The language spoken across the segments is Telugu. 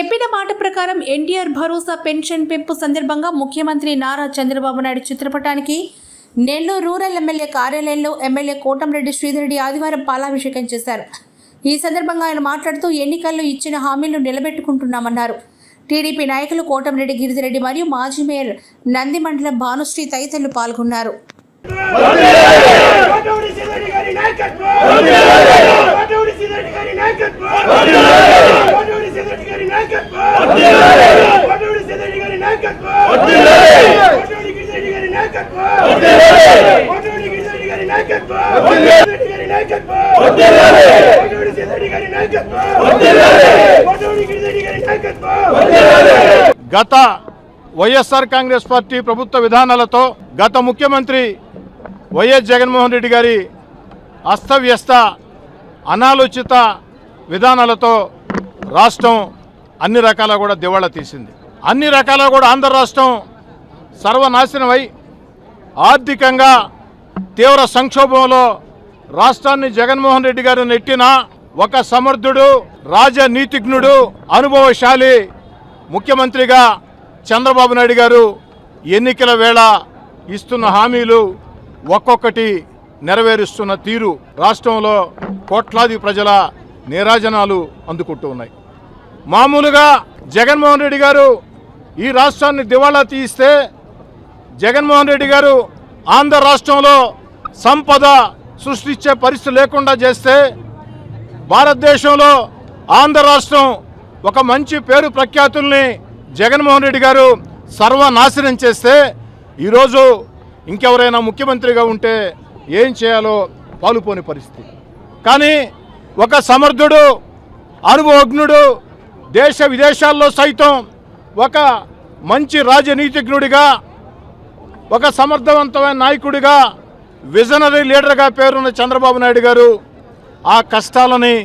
చెప్పిన మాట ప్రకారం ఎన్టీఆర్ భరోసా పెన్షన్ పెంపు సందర్భంగా ముఖ్యమంత్రి నారా చంద్రబాబు నాయుడు చిత్రపటానికి నెల్లూరు రూరల్ ఎమ్మెల్యే కార్యాలయంలో ఎమ్మెల్యే కోటంరెడ్డి శ్రీధరెడ్డి ఆదివారం పాలాభిషేకం చేశారు. ఈ సందర్భంగా ఆయన మాట్లాడుతూ ఎన్నికల్లో ఇచ్చిన హామీలు నిలబెట్టుకుంటున్నామన్నారు. టీడీపీ నాయకులు కోటంరెడ్డి గిరిజిరెడ్డి మరియు మాజీ మేయర్ నంది మండలం భానుశ్రీ తదితరులు పాల్గొన్నారు. నాయకత్వం గారి నాయకత్వం! కోటూరి గారి నాయకత్వం! కోటూరి గారి నాయకత్వం! కోటూరి గారి నాయకత్వం కోటూరి గారి నాయకత్వం! కోటూరి గారి నాయకత్వం కోటూరి గారి నాయకత్వం! గత వైఎస్ఆర్ కాంగ్రెస్ పార్టీ ప్రభుత్వ విధానాలతో గత ముఖ్యమంత్రి వైఎస్ జగన్మోహన్ రెడ్డి గారి అస్తవ్యస్త అనాలోచిత విధానాలతో రాష్ట్రం అన్ని రకాల కూడా దివాళా తీసింది. అన్ని రకాల కూడా ఆంధ్ర రాష్ట్రం సర్వనాశనమై ఆర్థికంగా తీవ్ర సంక్షోభంలో రాష్ట్రాన్ని జగన్మోహన్ రెడ్డి గారు నెట్టిన ఒక సమర్థుడు రాజనీతిజ్ఞుడు అనుభవశాలి ముఖ్యమంత్రిగా చంద్రబాబు నాయుడు గారు ఎన్నికల వేళ ఇస్తున్న హామీలు ఒక్కొక్కటి నెరవేరుస్తున్న తీరు. రాష్ట్రంలో కోట్లాది ప్రజల నీరాజనాలు అందుకుంటూ ఉన్నాయి. మామూలుగా జగన్మోహన్ రెడ్డి గారు ఈ రాష్ట్రాన్ని దివాళా తీయిస్తే జగన్మోహన్ రెడ్డి గారు ఆంధ్ర రాష్ట్రంలో సంపద సృష్టించే పరిస్థితి లేకుండా చేస్తే భారతదేశంలో ఆంధ్ర రాష్ట్రం ఒక మంచి పేరు ప్రఖ్యాతుల్ని జగన్మోహన్ రెడ్డి గారు సర్వనాశనం చేస్తే ఈరోజు ఇంకెవరైనా ముఖ్యమంత్రిగా ఉంటే ఏం చేయాలో పాలుపోని పరిస్థితి. కానీ ఒక సమర్థుడు అనుభవజ్ఞుడు దేశ విదేశాల్లో సైతం ఒక మంచి రాజనీతిజ్ఞుడిగా ఒక సమర్థవంతమైన నాయకుడిగా విజనరీ లీడర్గా పేరున్న చంద్రబాబు నాయుడు గారు ఆ కష్టాలని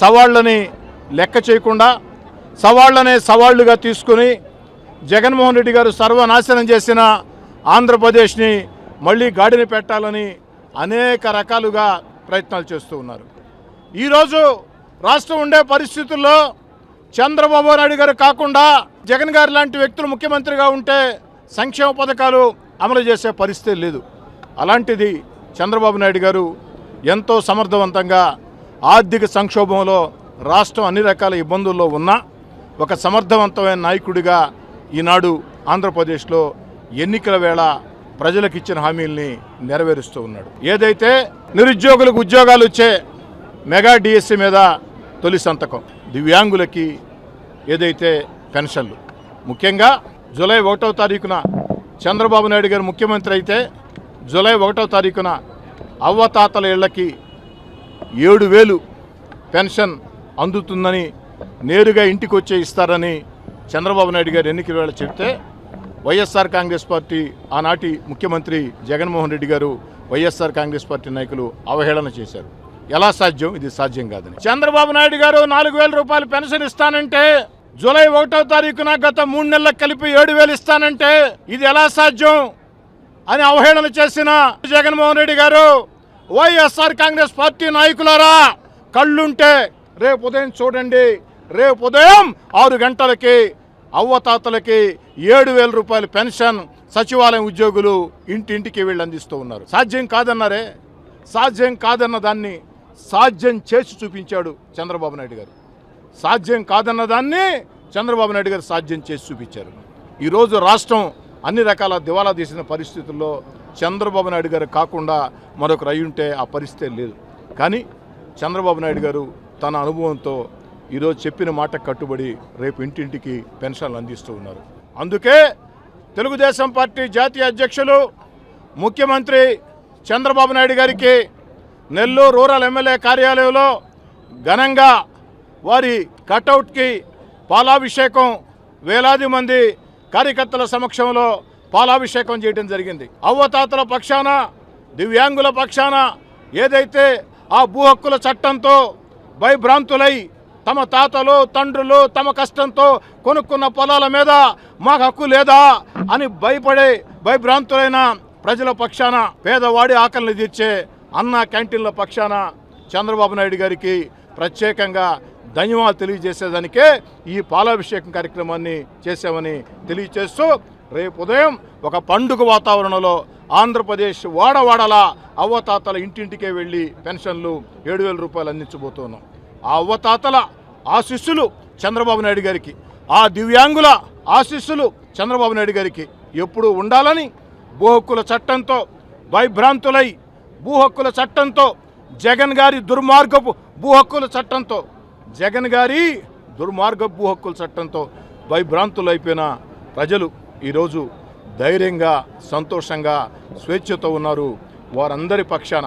సవాళ్ళని లెక్క చేయకుండా సవాళ్ళనే సవాళ్ళుగా తీసుకుని జగన్మోహన్ రెడ్డి గారు సర్వనాశనం చేసిన ఆంధ్రప్రదేశ్ని మళ్ళీ గాడిని పెట్టాలని అనేక రకాలుగా ప్రయత్నాలు చేస్తూ ఉన్నారు. ఈరోజు రాష్ట్రం ఉండే పరిస్థితుల్లో చంద్రబాబు నాయుడు గారు కాకుండా జగన్ గారు లాంటి వ్యక్తులు ముఖ్యమంత్రిగా ఉంటే సంక్షేమ పథకాలు అమలు చేసే పరిస్థితి లేదు. అలాంటిది చంద్రబాబు నాయుడు గారు ఎంతో సమర్థవంతంగా ఆర్థిక సంక్షోభంలో రాష్ట్రం అన్ని రకాల ఇబ్బందుల్లో ఉన్న ఒక సమర్థవంతమైన నాయకుడిగా ఈనాడు ఆంధ్రప్రదేశ్లో ఎన్నికల వేళ ప్రజలకు ఇచ్చిన హామీల్ని నెరవేరుస్తూ ఉన్నాడు. ఏదైతే నిరుద్యోగులకు ఉద్యోగాలు వచ్చే మెగా డిఎస్సి మీద తొలి సంతకం. దివ్యాంగులకి ఏదైతే పెన్షన్లు. ముఖ్యంగా జూలై ఒకటో తారీఖున చంద్రబాబు నాయుడు గారు ముఖ్యమంత్రి అయితే జూలై ఒకటో తారీఖున అవ్వతాతల ఇళ్ళకి ఏడు వేలు పెన్షన్ అందుతుందని నేరుగా ఇంటికి వచ్చే ఇస్తారని చంద్రబాబు నాయుడు గారు ఎన్నికల వేళ చెప్తే వైఎస్ఆర్ కాంగ్రెస్ పార్టీ ఆనాటి ముఖ్యమంత్రి జగన్మోహన్ రెడ్డి గారు వైఎస్ఆర్ కాంగ్రెస్ పార్టీ నాయకులు అవహేళన చేశారు. ఎలా సాధ్యం? ఇది సాధ్యం కాదని. చంద్రబాబు నాయుడు గారు నాలుగు వేల రూపాయలు పెన్షన్ ఇస్తానంటే జూలై ఒకటో తారీఖున గత మూడు నెలలకు కలిపి ఏడు వేలు ఇస్తానంటే ఇది ఎలా సాధ్యం? అని అవహేళన చేసిన జగన్మోహన్ రెడ్డి గారు వైఎస్ఆర్ కాంగ్రెస్ పార్టీ నాయకులారా కళ్ళుంటే రేపు ఉదయం చూడండి. రేపు ఉదయం ఆరు గంటలకి అవ్వతాతలకి ఏడు వేల రూపాయల పెన్షన్ సచివాలయం ఉద్యోగులు ఇంటింటికి వీళ్ళు అందిస్తూ ఉన్నారు. సాధ్యం కాదన్నారే? సాధ్యం కాదన్న దాన్ని సాధ్యం చేసి చూపించాడు చంద్రబాబు నాయుడు గారు. సాధ్యం కాదన్న దాన్ని చంద్రబాబు నాయుడు గారు సాధ్యం చేసి చూపించారు. ఈరోజు రాష్ట్రం అన్ని రకాల దివాలా తీసిన పరిస్థితుల్లో చంద్రబాబు నాయుడు గారు కాకుండా మరొకరు అయ్యుంటే ఆ పరిస్థితి లేదు. కానీ చంద్రబాబు నాయుడు గారు తన అనుభవంతో ఈరోజు చెప్పిన మాట కట్టుబడి రేపు ఇంటింటికి పెన్షన్లు అందిస్తూ ఉన్నారు. అందుకే తెలుగుదేశం పార్టీ జాతీయ అధ్యక్షులు ముఖ్యమంత్రి చంద్రబాబు నాయుడు గారికి నెల్లూరు రూరల్ ఎమ్మెల్యే కార్యాలయంలో ఘనంగా వారి కటౌట్కి పాలాభిషేకం వేలాది మంది కార్యకర్తల సమక్షంలో పాలాభిషేకం చేయడం జరిగింది. అవ్వతాతల పక్షాన దివ్యాంగుల పక్షాన ఏదైతే ఆ భూ హక్కుల చట్టంతో భయభ్రాంతులై తమ తాతలు తండ్రులు తమ కష్టంతో కొనుక్కున్న పొలాల మీద మాకు హక్కు లేదా అని భయపడే భయభ్రాంతులైన ప్రజల పక్షాన పేదవాడి ఆకలిని తీర్చే అన్న క్యాంటీన్ల పక్షాన చంద్రబాబు నాయుడు గారికి ప్రత్యేకంగా ధన్యవాదాలు తెలియజేసేదానికే ఈ పాలాభిషేకం కార్యక్రమాన్ని చేశామని తెలియజేస్తూ రేపు ఉదయం ఒక పండుగ వాతావరణంలో ఆంధ్రప్రదేశ్ వాడవాడల అవ్వతాతల ఇంటింటికే వెళ్ళి పెన్షన్లు ఏడు వేల రూపాయలు అందించబోతున్నాం. ఆ అవ్వతాతల ఆశిస్సులు చంద్రబాబు నాయుడు గారికి ఆ దివ్యాంగుల ఆశిస్సులు చంద్రబాబు నాయుడు గారికి ఎప్పుడూ ఉండాలని భూ హక్కుల చట్టంతో భయభ్రాంతులై భూ హక్కుల చట్టంతో జగన్ గారి దుర్మార్గపు భూ హక్కుల చట్టంతో జగన్ గారి దుర్మార్గ భూ హక్కుల చట్టంతో భయభ్రాంతులైపోయిన ప్రజలు ఈరోజు ధైర్యంగా సంతోషంగా స్వేచ్ఛతో ఉన్నారు వారందరి పక్షాన.